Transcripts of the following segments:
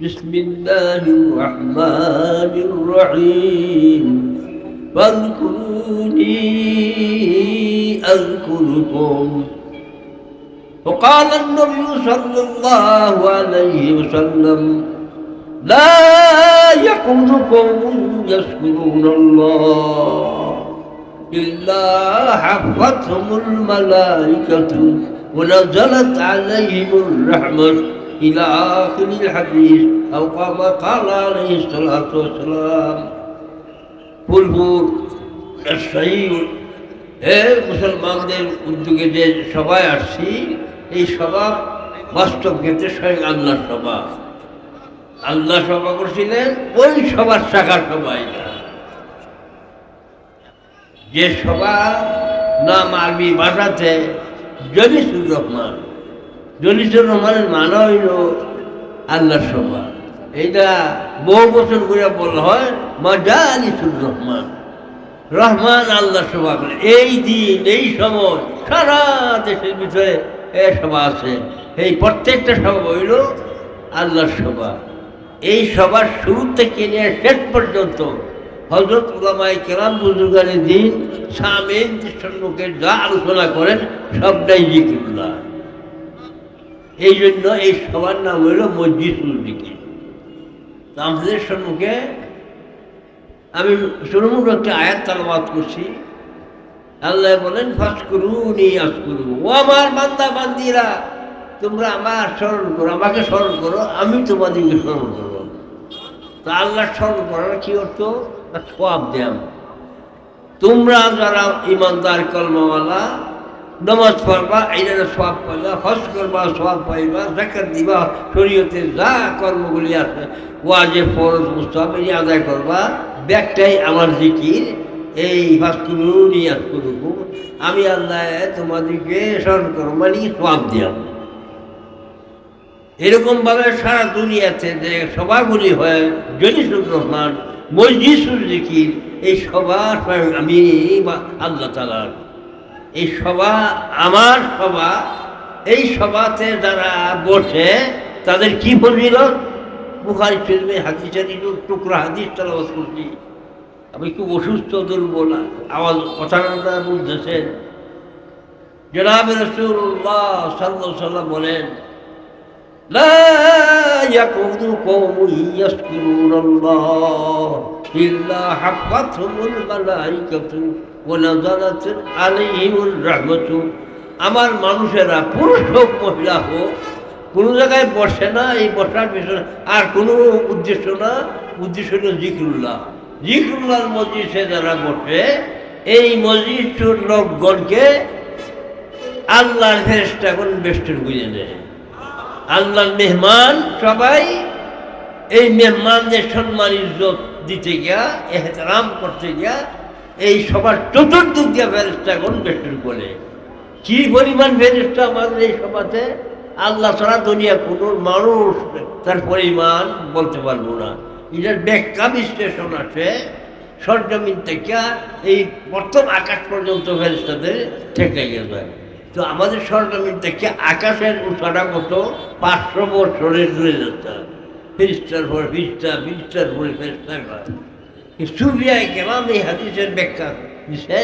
بسم الله الرحمن الرحيم. فاذكروني أذكركم. وقال النبي صلى الله عليه وسلم لا يقولكم يذكرون الله إلا حفتهم الملائكة ونزلت عليهم الرحمة. إلى آخر الحديث أو كما قال عليه الصلاة والسلام ফুলপুর রাজশাহী এ মুসলমানদের উদ্যোগে যে সভায় আসছি এই সভা বাস্তব ক্ষেত্রে স্বয়ং আল্লাহ সভা আল্লাহ সভা করছিলেন ওই সবার শাখা সভা এটা যে সভা নাম আরবি ভাষাতে জলিসুর রহমান জলিসুর রহমানের মানা হইল আল্লাহ সভা এইটা বহু বছর করে বলা হয় মাজা আলিসুর রহমান। রহমান আল্লাহ সভা করে এই দিন, এই সময়, সারা দেশের ভিতরে এ সভা আছে। এই প্রত্যেকটা সভা হইল আল্লাহ সভা। এই সভার শুরু থেকে নিয়ে শেষ পর্যন্ত হজরত উলামাই কেরাম বুজুর্গানের দিন সামিন সম্মুখে যা আলোচনা করেন, সবটাই জিকিরুল্লাহ। এই জন্য এই সবার নাম হইল মসজিদুল জিকির। আমাদের সম্মুখে আমি শুরুমুখ একটা আয়াত তালবাদ করছি। আল্লাহ বলেন ফাঁস করুনি আস করু ও আমার বান্দা বান্দিরা, তোমরা আমার স্মরণ করো, আমাকে স্মরণ করো, আমি তোমাদেরকে স্মরণ করব। তা আল্লাহ স্মরণ করার কি অর্থ? সব দেন তোমরা যারা ইমানদার কলমাওয়ালা নমাজ পড়বা এইটা সব পাইবা হজ করবা সব পাইবা জাকাত দিবা, শরীয়তে যা কর্মগুলি আছে, ওয়াজে ফরজ মুস্তাব এই আদায় করবা। ব্যাগটাই আমার জিকির, এই ভাস্কুরুনি আজকুরুকু আমি আল্লাহ তোমাদেরকে স্মরণ করো মানে সব দিলাম এরকমভাবে সারা দুনিয়াতে যে সভাগুলি হয়, জলিসুর রহমান মসজিদুল জিকির, এই স্বয়ং আমি আল্লাহ তালার এই সভা আমার সভা এই সভাতে যারা বসে তাদের কি বলছিল বুখারি ফিল্মে হাদিসের টুকরা হাদিস তালাবাদ করছি আমি খুব অসুস্থ দুর্বল আওয়াজ কথাটা বুঝতেছেন জনাব রসুল্লাহ সাল্লাহ সাল্লাম বলেন لا يقعد قوم يذكرون الله إلا حفتهم الملائكة ওনাজালাত আলিহিমুর আমার মানুষেরা, পুরুষ হোক, মহিলা হোক, কোনো জায়গায় বসে না, এই বসার পিছনে আর কোনো উদ্দেশ্য না। উদ্দেশ্য হল জিকরুল্লাহ। মসজিদ মসজিদে যারা বসে, এই মসজিদ লোকগণকে আল্লাহর ফেরেস্টা কোন বেষ্টের বুঝে নেয় আল্লাহর মেহমান সবাই এই মেহমানদের সম্মান ইজ্জত দিতে গিয়া, এহতরাম করতে গিয়া এই সবার চতুর্দিক দিয়ে ফেরেস্তা এখন বেষ্টন করে কি পরিমাণ ফেরেস্তা আমাদের এই সভাতে আল্লাহ ছাড়া দুনিয়া কোনো মানুষ তার পরিমাণ বলতে পারব না। এটার ব্যাখ্যা বিশ্লেষণ আছে। সরজমিন থেকে এই প্রথম আকাশ পর্যন্ত ফেরেস্তাদের থেকে গেছে। তো আমাদের সরজমিন থেকে আকাশের উৎসাটা কত? পাঁচশো বছরের দূরে যাচ্ছে। ফিরিস্টার পর ফিরিস্টা ফিরিস্টার পরে ফেরিস্টার হয় সুবিয়ায় কেমন এই হাদিসের ব্যাখ্যা দিছে,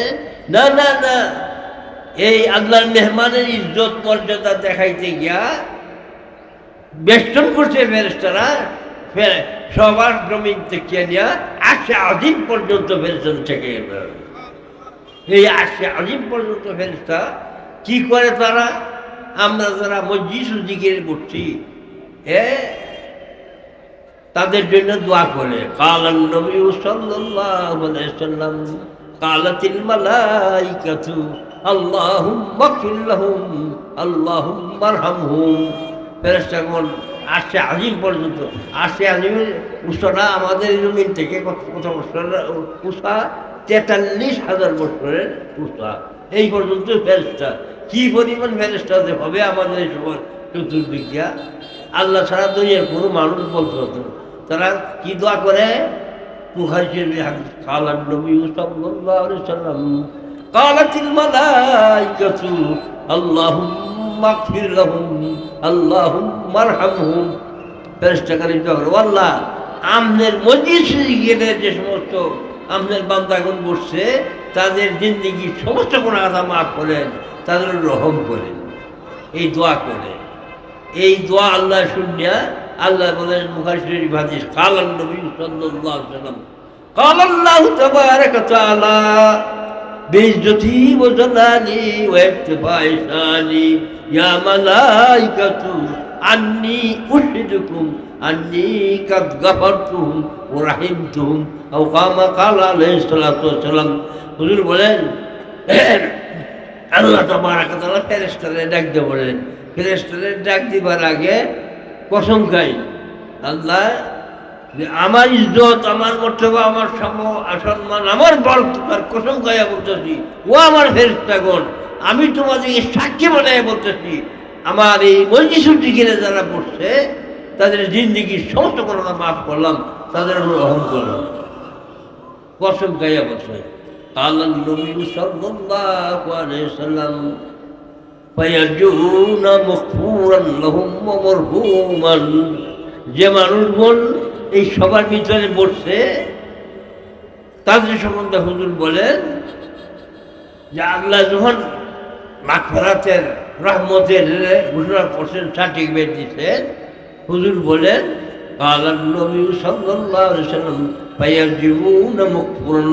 না না না, এই আল্লাহর মেহমানের ইজ্জত মর্যাদা দেখাইতে গিয়া বেষ্টন করছে ফেরেস্তারা সবার জমিন থেকে নিয়ে আসে আজিম পর্যন্ত ফেরেস্তান থেকে এই আসে আজিম পর্যন্ত ফেরেস্তা কি করে তারা? আমরা যারা মসজিদ জিকির করছি, এ তাদের জন্য দোয়া করে। কালান নবী সাল্লাল্লাহু আলাইহি সাল্লাম, কালাতিল মালাইকাতু, আল্লাহুম্মা গফির লাহুম, আল্লাহুম্মা আরহামহুম। ফেরেশতাগণ আসে আজিম পর্যন্ত আসে আজিমের উৎসটা আমাদের জমিন থেকে কত বছর উষা? তেতাল্লিশ হাজার বছরের উষা। এই পর্যন্ত ফেরেস্তা কি পরিমাণ ফেরেস্তা হবে আমাদের এই সময় চতুর্দিকিয়া আল্লাহ ছাড়া দুনিয়ার কোনো মানুষ বলতে হতো তারা কি দোয়া করে? হাদিস কালান যে সমস্ত আমনের বান্দাগণ বসছে, তাদের জিন্দিগি সমস্ত কোনো কথা মাফ করেন, তাদের রহম করেন। এই দোয়া করে। এই দোয়া আল্লাহ শুনিয়া আল্লাহ বলেন মুখাশির ভাদিস কালান নবী সাল্লাল্লাহু আলাইহি সাল্লাম قال الله تبارك وتعالى بعزتي وجلالي واكتفاء شاني يا ملائكة عني أشهدكم أني قد غفرتهم ورحمتهم أو قام قال عليه الصلاة والسلام হুজুর বলেন আল্লাহ তাবারাক তাআলা ফেরেশতারে ডাক দিয়ে বলেন ফেরেশতারে ডাক দিবার আগে কসম খাই আল্লাহ আমার ইজ্জত, আমার মর্যাদা আমার সম সম্মান আমার বল, তার কসম খাইয়া বলতেছি। ও আমার ফেরিস্তাগণ আমি তোমাদেরকে সাক্ষী বানাইয়া বলতেছি। আমার এই মঞ্জিসুটি কিনে যারা পড়ছে তাদের জিন্দিগির সমস্ত করোনা মাফ করলাম, তাদের উপর করলাম। কসম গাইয়া বলছে আল্লাহ নবী সাল্লাম যে মানুষগুল এই সবার ভিতরে বসছে তাদের সম্বন্ধে হুজুর বলেন যে আল্লাহ যখন রহমতের ঘোষণা করছেন সার্টিফিকেট দিচ্ছেন হুজুর বলেন আল্লাহ নবী সাল্লাহ সাল্লাম পাইয়ার জীবন মুখ পূরণ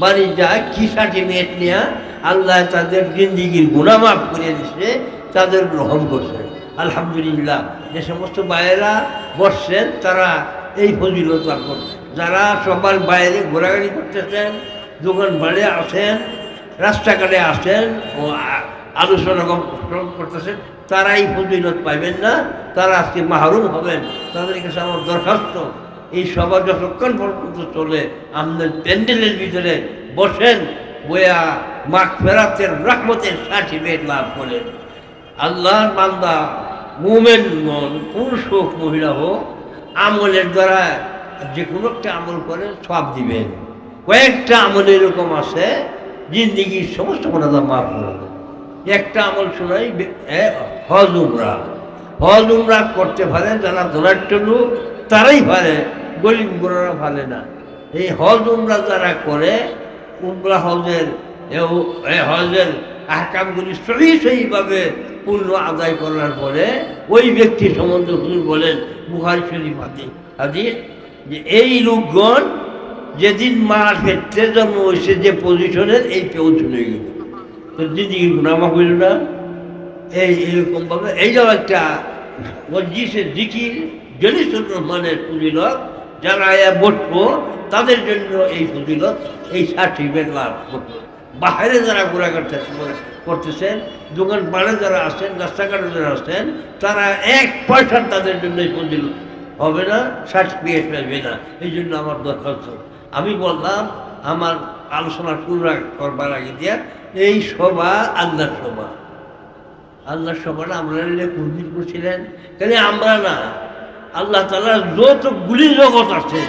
বাড়ি যায় কি সার্টিফিকেট নেওয়া আল্লাহ তাদের জিন্দিগির গুণা মাফ করে দিচ্ছে তাদের গ্রহণ করছেন আলহামদুলিল্লাহ, যে সমস্ত বাইরা বসছেন, তারা এই ফজিলত লাভ করছে। যারা সবার বাইরে ঘোরাঘুরি করতেছেন, দোকান বাড়ি আসেন রাস্তাঘাটে আসেন ও আলোচনা কর- করতেছেন, তারা এই ফজিলত পাইবেন না, তারা আজকে মাহরুম হবেন। তাদের কাছে আমার দরখাস্ত, এই সভা যতক্ষণ পর্যন্ত চলে আমাদের প্যান্ডেলের ভিতরে বসেন বইয়া মাঠ ফেরাতের রহমতের সার্টিফিকেট লাভ করেন। আল্লাহর বান্দা মুমেন মন পুরুষ হোক, মহিলা হোক, আমলের দ্বারা যে কোনো একটা আমল করে, সব দিবেন। কয়েকটা আমল এরকম আছে, জিন্দিগির সমস্ত গুণাদা মাফ করে একটা আমল শোনাই হজ উমরা। হজ উমরা করতে পারে, যারা ধনাঢ্য লোক, তারাই পারে, গরিব গোড়ারা পারে না। এই হজ উমরা যারা করে উমরা হজের হজের আহকামগুলি সহি সহিভাবে পূর্ণ আদায় করার পরে ওই ব্যক্তি সম্বন্ধে হুজুর বলেন বুহারি শরীফ হাদিস হাদিস যে এই লোকগণ যেদিন মা ক্ষেত্রে জন্ম হয়েছে, যে পজিশনের এই পৌঁছনে গেল। তো দিদি গুণামা হইল না? এই, এরকমভাবে, এইটাও একটা মসজিষের দিকির জলিসুর রহমানের ফজিলত যারা বসবো, তাদের জন্য এই ফজিলত এই সার্টিফিকেট লাভ করবে বাইরে যারা ঘোরা করতে করতেছেন দোকান পাড়ে যারা আসেন রাস্তাঘাটে যারা আসেন তারা এক পয়সার তাদের জন্য এই ফজিলত হবে না সার্টিফিকেট পাবে না। এই জন্য আমার দরখাস্ত। আমি বললাম, আমার আলোচনা শুরু করবার আগে দিয়া, এই সভা আল্লাহর সভা। আল্লাহ সবার আমরা করছিলেন? কেন আমরা না? আল্লাহ তালার যতগুলি জগৎ আছে।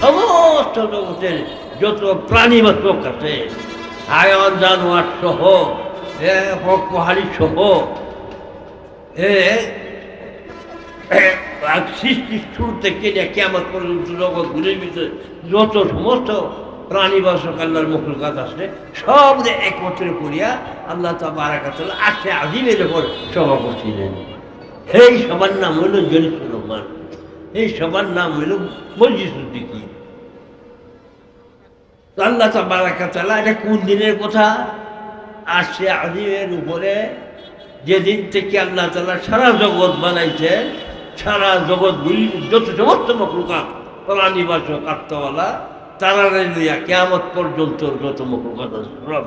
সমস্ত জগতের যত প্রাণী মাত্রক আছে, আয়ন, জানোয়ার সহ পাহাড়ি সহ সৃষ্টি শুরু থেকে নিয়ে আমার পর্যন্ত জগৎ গুলির ভিতরে যত সমস্ত প্রাণী প্রাণীবাসক আল্লাহর মখলুকাত আছে, সব একত্রে করিয়া আল্লাহ তাবারাকাতাল আসে আজিমের ওপর সভা করছিলেন। এই সবার নাম হইল জলিসুর রহমান এই সবার নাম হইল মসজিদুদ্দিকি তো আল্লাহ তাবারাকাতালা এটা কোন দিনের কথা? আসে আজিমের উপরে যেদিন থেকে আল্লাহ তালা সারা জগৎ বানাইছে সারা জগৎগুলি যত সমস্ত মকলুকাত প্রাণীবাসক আত্মওয়ালা, তারা কেয়ামত পর্যন্ত যত মকলুকাত সব।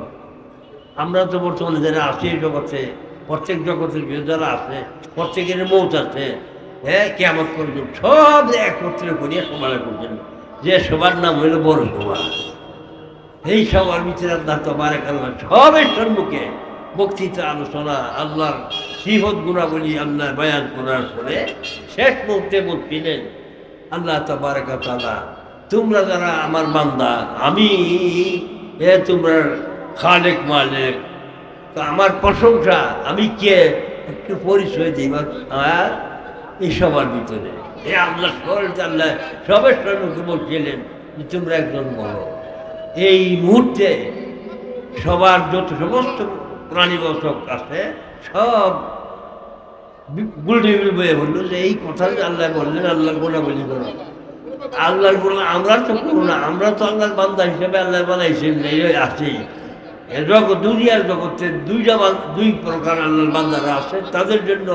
আমরা তো বর্তমানে যারা আছি জগতে প্রত্যেক জগতের যারা আছে, প্রত্যেকের মৌত আছে হ্যাঁ কেমন পর্যন্ত সব একত্রে করিয়া সবার করছেন যে সবার নাম হইল বড় সভা এই সবার ভিতরে আল্লাহ তো বারেক আল্লাহ সবের সম্মুখে বক্তৃতা, আলোচনা, আল্লাহর সিহত গুণাবলী আল্লাহ বয়ান করার পরে শেষ মুহূর্তে বলছিলেন আল্লাহ তালা তোমরা যারা আমার বান্দা, আমি, এ তোমরা খালেক মালেক তো আমার প্রশংসা, আমি কে? একটু পরিচয় দিই এই সবার ভিতরে। এ আল্লাহ আল্লাহ সবের সম্মুখে বলছিলেন যে তোমরা একজন বলো এই মুহূর্তে সবার যত সমস্ত প্রাণীবচক আছে, সব গুলটেবিল বয়ে বলল যে, এই কথা আল্লাহ বললেন, আল্লাহর গোনা বলি করো। আল্লাহর গোনা আমরা তো করব না, আমরা তো আল্লাহর বান্দা হিসেবে আল্লাহ বানাইছেন, এই আছি এ জগৎ, দুনিয়ার জগতে দুইটা দুই প্রকার আল্লাহর বান্দারা আছে, তাদের জন্য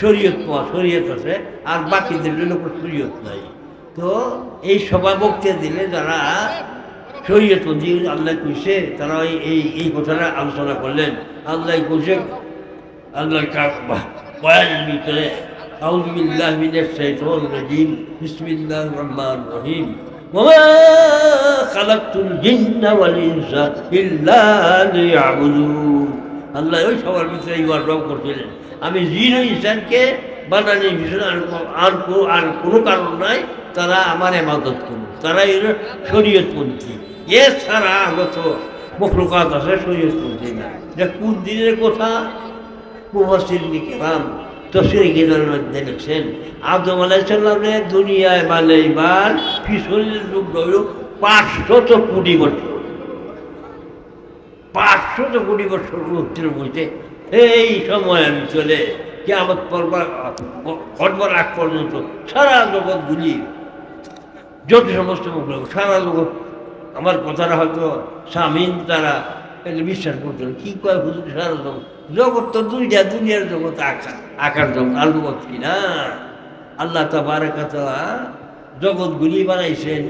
শরীয়ত পাওয়া, শরীয়ত আছে, আর বাকিদের জন্য কোনো শরীয়ত নাই। তো এই সবাই বক্তে দিলে যারা শরীয়ত আল্লাহ কুইছে, তারা এই এই কথাটা আলোচনা করলেন। আল্লাহ কুইছে আল্লাহর বয়ানের ভিতরে আউজবিল্লাহ মিনের শেখ রহিম বিসমিল্লাহ রহমান রহিম। وما خلقت الجن والإنس إلا ليعبدون আল্লাহ ওই সবার ভিতরে ইমান রব করছিলেন আমি জিন ও ইনসানকে বানানোর ভিতরে আর কো- আর কো- আর কোনো কারণ নাই তারা আমার এমাদত করুন তারা এর শরীয়তপন্থী এছাড়া আগত মখলুকাত আছে শরীয়তপন্থী না এটা কোন দিনের কথা মুফাসির নিকেরাম তসির গিনার মধ্যে লিখছেন, আদম দুনিয়ায় বানাইবার পিছনের যুগ হইল পাঁচশত কোটি বছর। পাঁচশত কোটি বছর উত্তীর্ণ হইতে এই সময় আমি চলে কে আমার পরবার করবার আগ পর্যন্ত সারা জগৎগুলি যত সমস্ত সারা জগৎ, আমার কথাটা হয়তো স্বামীন তারা এগুলো বিশ্বাস করতো। কি কয় হুজুর? সারা জগৎ। জগৎ তো দুইটা দুনিয়ার জগৎ আকার আকার জগৎ আর জগৎ কি না? আল্লাহ তাবারাকাতা জগৎগুলি বানাইছেন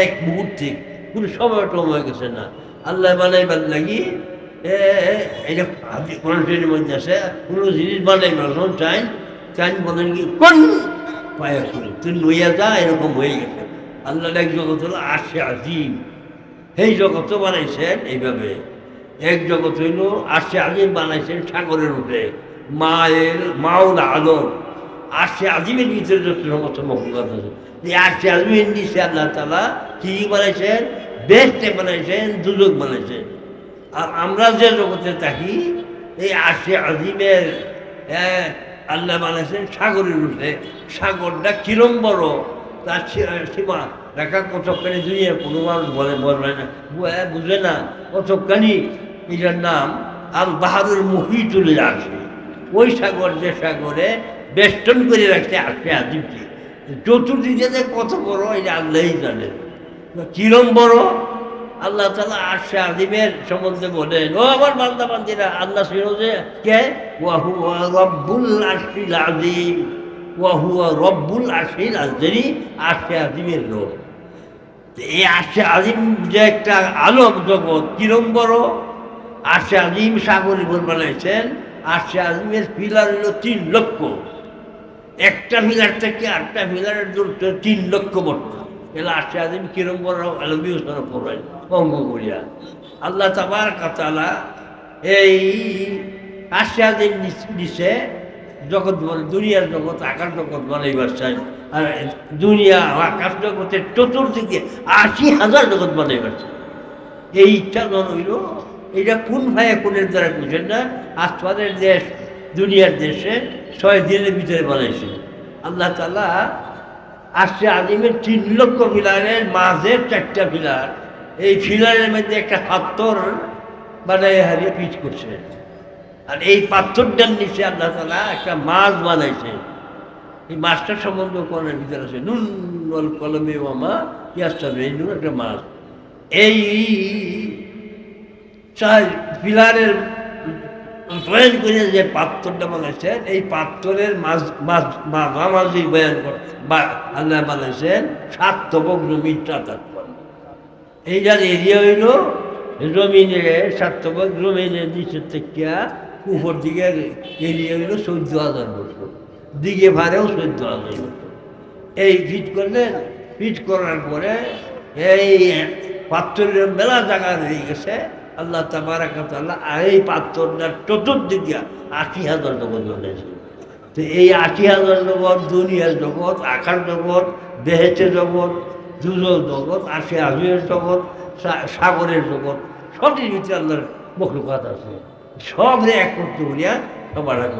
এক মুহূর্তে। কোনো সময় টময় গেছে না। আল্লাহ বানাইবার লাগি এটা কোরআন মধ্যে আছে কোনো জিনিস বানাইবার যখন চাই চাই বলেন কি, কোন পায়ে শুনে তুই লইয়া যা, এরকম হয়ে গেছে। আল্লাহ এক জগৎ হলো আসে আজিম। এই জগৎ বানাইছেন এইভাবে। এক জগৎ হইল আসে আজিম বানাইছেন সাগরের উপরে মায়ের মাউল আলম আসে আজিমের ভিতরে যত সমস্ত মহকুমাত আছে। এই আসে আজিমের নিচে আল্লাহ তালা কি বানাইছেন? বেস্টে বানাইছেন দুজক বানাইছেন। আর আমরা যে জগতে থাকি, এই আসে আজিমের এক আল্লাহ বানাইছেন সাগরের উপরে সাগরটা কিরম বড়, তার সীমা রেখা কতখানি দুনিয়া কোনো মানুষ বলে বলবে না। বু- বুঝে না? কতখানি এটার নাম আল বাহাদুর মহিতুল আছে ওই সাগর যে সাগরে বেষ্টন করে রাখছে আসে আজিমকে। চতুর্দিকে যে কত বড়, এটা আল্লাহই জানেন কিরম বড়? আল্লাহ তালা আশা আজিমের সম্বন্ধে বলেন, ও আমার বান্দা, বান্দিরা, আল্লাহ ছিল যে, কে? ওয়াহু রব্বুল আশিল আজিম ওয়াহু রব্বুল আশিল আজরি আশে আজিমের লোক তো এই আশে আজিম যে একটা আলোক জগৎ কিরম বড়? আশে আজিম সাগর বানাইছেন, আশে আজিমের পিলার হলো তিন লক্ষ। একটা ফিলার থেকে আটটা ফিলারের দূরত্ব তিন লক্ষ বছর এলা আসে আদিম কিরম বড়? আলমী ওসর পড়েন অঙ্গ করিয়া। আল্লাহ তাবার কাতালা এই আসে আদিম নিচে জগৎ বলে, দুনিয়ার জগৎ, আকাশ জগৎ বলে বানাইবার চাই আর দুনিয়া আকাশ জগতের চতুর্দিকে আশি হাজার জগৎ বানাইবার চাই এই ইচ্ছা জন হইল এটা কোন ভাইয়া কোনের দ্বারা বুঝেন না? আসমানের দেশ, দুনিয়ার দেশে ছয় দিনের ভিতরে বানাইছে আল্লাহ তালা আসছে আদিমের তিন লক্ষ ফিলারের মাঝের চারটা ফিলার এই ফিলারের মধ্যে একটা পাথর বানাই হারিয়ে পিচ করছে। আর এই পাথরটার নিচে আল্লাহ তালা একটা মাছ বানাইছে। এই মাছটার সম্বন্ধে কোরআনের ভিতরে আছে, নুন নল কলমে মামা ইয়াস্তা এই নুন একটা মাছ। এই চার পিলারের বয়ান করে যে পাত্রটা বানাইছেন এই পাত্রের মাঝ মাঝামাঝি বয়ান বা, আল্লাহ বানাইছেন সাত তবক জমিন চাতার এই যার এরিয়া হইল জমিনে তবক জমিনের নিচের থেকে উপর দিকে এরিয়া হইল চৌদ্দ হাজার বছর দিকে ভারেও চৌদ্দ হাজার বছর এই ফিট করলে, ফিট করার পরে এই পাত্রের মেলা জায়গা হয়ে গেছে। আল্লাহ তাবারাকাতাল্লাহ আর এই পাত্রটার চতুর্দিকে আশি হাজার জগৎ বানিয়েছে তো এই আশি হাজার জগৎ দুনিয়ার জগৎ, আকার জগৎ দেহেতে জগৎ দুজল জগৎ, আশি হাজারের জগৎ সাগরের জগৎ, সবই ভিতরে আল্লাহর মখলুকাত আছে। সব রে এক করতে বলিয়া সবার এক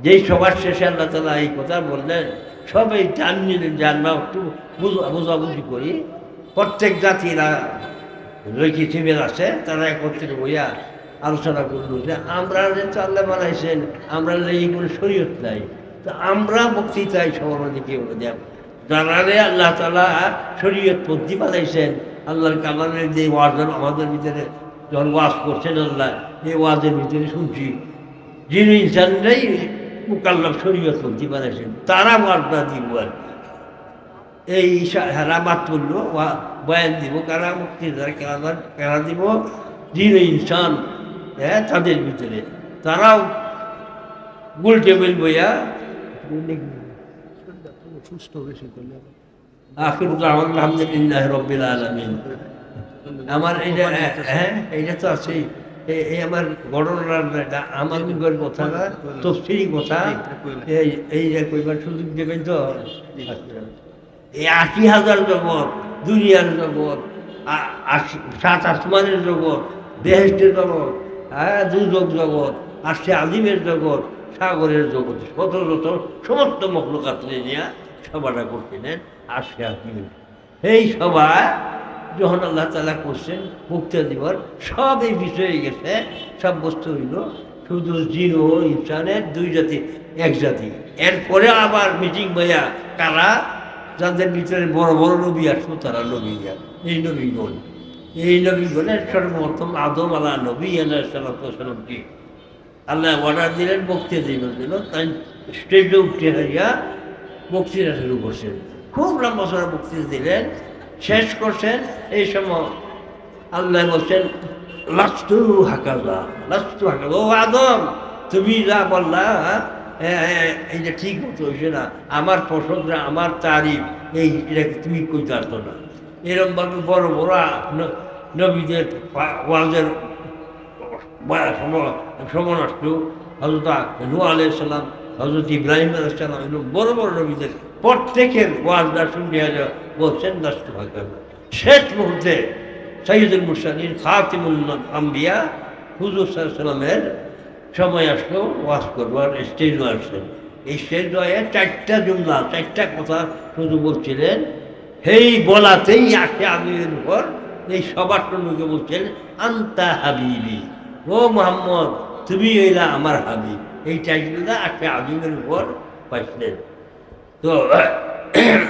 যেই সবার শেষে আল্লাহ তালা এই কথা বললেন, সবাই টান নিলেন যে আমরা একটু বোঝা- বোঝাবুঝি করি। প্রত্যেক জাতিরা শিবির আছে, তারা একত্রিত হইয়া আলোচনা করল যে, আমরা যে চাল্লা বানাইছেন, আমরা এই কোনো শরীয়ত নাই। তো আমরা বক্তৃতায় সবার দিকে দেব রে আল্লাহ তালা শরীয়ত পদ্ধতি বানাইছেন, আল্লাহর কালামের যে ওয়াজ আমাদের ভিতরে যখন ওয়াজ করছেন আল্লাহ এই ওয়াজের ভিতরে শুনছি যিনি ইনসানরাই মুকাল্লাম শরীয়ত পদ্ধতি বানাইছেন তারা ওয়াজটা দিব আর। এই হেরাবাদ করল বয়ান দিব কারা মুক্তিদার কারা কারা দিব? দিন ইনসান হ্যাঁ তাদের ভিতরে। তারাও গোল টেবিল বইয়া সুস্থ বেশি করলে আখির আলহামদুলিল্লাহ রব্বিল আলমিন। আমার এইটা হ্যাঁ এইটা তো আছেই। এই আমার গণনার আমার মুখের কথা না তফসিরি কথা। এই এই যে কইবার সুযোগ দেবেন তো? এই আশি হাজার জগৎ দুনিয়ার জগৎ সাত আসমানের জগৎ বেহেস্টের জগৎ হ্যাঁ দুর্যোগ জগৎ আশি আজিমের জগৎ সাগরের জগৎ শত শত সমস্ত মকলকাত নিয়ে সভাটা করছিলেন, আশি আজিমের এই সভা যখন আল্লাহ তালা করছেন, মুক্তি দিবর সব এই বিষয়ে গেছে, সব বস্তু হইল শুধু জিন ও ইনসানের দুই জাতি, এক জাতি। এরপরে আবার মিটিং বইয়া কারা? যাদের ভিতরে বড় বড় নবী আসব তারা নবী এই নবীগণ এই নবীগণের সর্বপ্রথম আদম আলা নবী আল্লাহ সালামকে আল্লাহ অর্ডার দিলেন বক্তৃতা দিবেন দিল তাই স্টেজে উঠে হারিয়া বক্তৃতা শুরু করছেন। খুব লম্বা সময় বক্তৃতা দিলেন। শেষ করছেন এই সময় আল্লাহ বলছেন লাস্তু হাকাজা লাস্তু হাকাজা। ও আদম তুমি যা বললা হ্যাঁ, এইটা ঠিক মতো হয়েছে না আমার প্রশংসা আমার তারিফ এই এটা তুমি কই পারতো না। এরকমভাবে বড় বড় নবীদের ওয়াজের সমনষ্ট হজরত নু আলাইসাল্লাম হজরত ইব্রাহিম আলাইসাল্লাম এগুলো বড় বড় নবীদের প্রত্যেকের ওয়াজটা শুনে বলছেন দাস্ত ভাগ্য শেষ মুহূর্তে সৈয়দুল মুরসালিন, খাতিমুল আম্বিয়া, হুজুর সাল্লামের সময় আসলো, ওয়াজ করবার স্টেজ আসছেন এই স্টেজ নয়ে চারটা জুমলা, চারটা কথা শুধু বলছিলেন সেই বলাতেই আসে আমির উপর। এই সবার সঙ্গে বলছেন, আন্তা হাবিবি, ও মোহাম্মদ, তুমি এলা আমার হাবিব। এই টাইটেলটা আসে আমিরের উপর, পাইছিলেন। তো,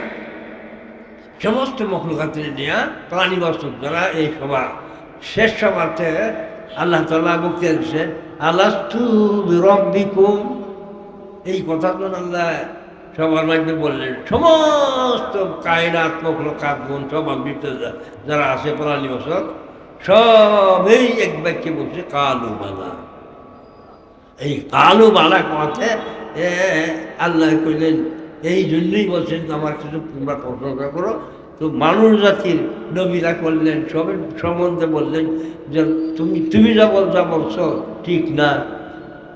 সমস্ত মখলুকাতের নেওয়া প্রাণী বস্তু দ্বারা এই সভা, শেষ সভাতে আল্লাহ তাল্লাহ বক্তিয়া দিচ্ছেন আল্লাহ তু রব্বিকুম এই কথা তো আল্লাহ সবার মধ্যে বললেন, সমস্ত কায়নাত মখলুকাত গুণ সব আমৃত যারা আছে প্রাণী বসত সবই এক বাক্যে বলছে, কালু মালা এই কালো বালা কথা আল্লাহ কইলেন এই জন্যই বলছেন আমার কিছু তোমরা প্রশংসা করো। তো মানুষ জাতির নবীরা করলেন, সবে সম্বন্ধে বললেন যে তুমি তুমি যা বল যা বলছো ঠিক না।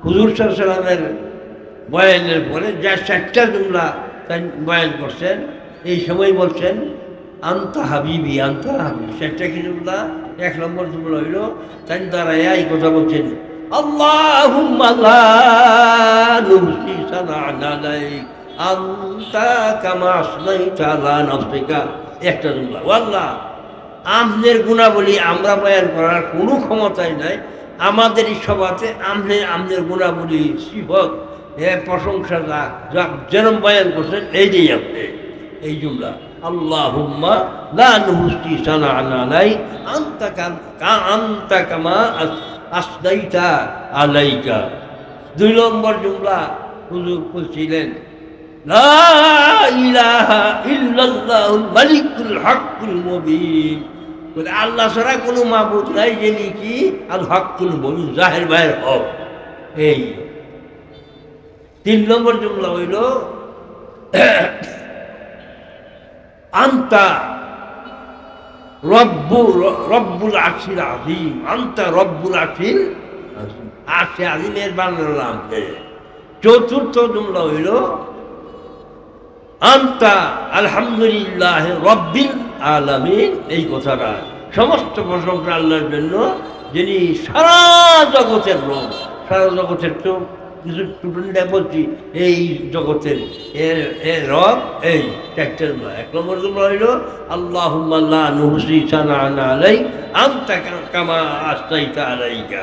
হুজুর সালামের বয়ানের পরে যা চারটা তোমরা বয়ান করছেন, এই সময় বলছেন, আন্তা হাবিবি আন্তা হাবিবি। চারটা কি তোমরা এক নম্বর তোমরা হইল, তাই দ্বারা এই কথা বলছেন আল্লাহ আল্লাহ আন্তা কামাস নাই চালা নফিকা একটা জুমলা। আল্লাহ আমনের গুণাবলী আমরা বয়ান করার কোনো ক্ষমতাই নাই। আমাদের সভাতে আমনে আমনের গুণাবলী শিবক প্রশংসা যা যেরম বয়ান করছেন এই যে আপনি। এই জুমলা। আল্লাহুম্মা লা নুহসি সানা আলাই, আন্তা কা আন্তা কামা আসদাইতা আলাইকা। দুই নম্বর জুমলা হুজুর বলছিলেন আল্লাহ ছাড়া কোনো মাবুদ নাই যিনি কি আল হকুল মুবিন, জাহের বাহের হক। এই। তিন নম্বর জুমলা হইল, আন্তা রব্বু, রব্বুল আশির আজিম আন্তা রব্বুল আশির আশি আজিমের বানালাম চতুর্থ জুমলা হইল আন্তা আলহামদুলিল্লাহ রব্বিল আলামিন। এই কথাটা সমস্ত প্রশংসা আল্লাহর জন্য, যিনি সারা জগতের লোক সারা জগতের তো কিছু স্টুডেন্টরা বলছি, এই জগতের, এর এর রব, এই চারটের এক নম্বর তোমরা হইল আল্লাহ নুহসি সানা আলাই আমতা কামা আস্তাইতা আলাইকা।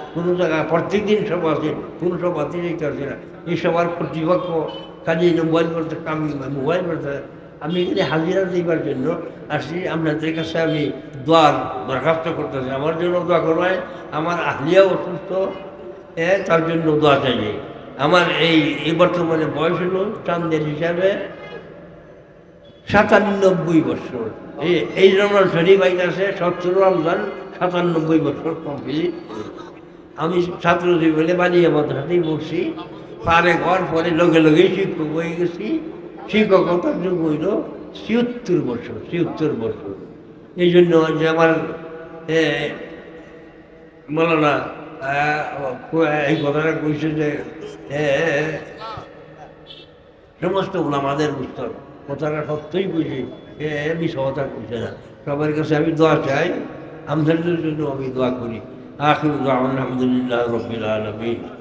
কোনো জায়গায় প্রত্যেক দিন সভা আছে, কোনো সভাতে যেতে পারছি না। এই সবার কর্তৃপক্ষ কাজে মোবাইল করতে কামি মোবাইল করতে, আমি এখানে হাজিরা দিবার জন্য আসি আপনাদের কাছে আমি দোয়ার দরখাস্ত করতেছি। আমার জন্য দোয়া করবাই আমার আহলিয়া অসুস্থ তার জন্য দোয়া চাই আমার এই এই বর্তমানে বয়স হলো চান্দের হিসাবে সাতানব্বই বছর। এই এই রমজান শরীফ আইতাছে সত্তর রমজান সাতানব্বই বছর কমপ্লিট। আমি ছাত্র জীবনে বানিয়ে মাদ্রাসাতেই পড়ছি পারে ঘর, পরে লগে লগে শিক্ষক হয়ে গেছি। শিক্ষকতার যুগ হইল ছিয়ত্তর বছর ছিয়ত্তর বছর। এই জন্য যে আমার মৌলানা এই কথাটা কইছে যে সমস্ত আমাদের উত্তর। কথাটা সত্যই বুঝি মিশ কথা কইছে না। সবার কাছে আমি দোয়া চাই। আমাদের জন্য আমি দোয়া করি। আখির আলহামদুলিল্লাহ রবিল আলমিন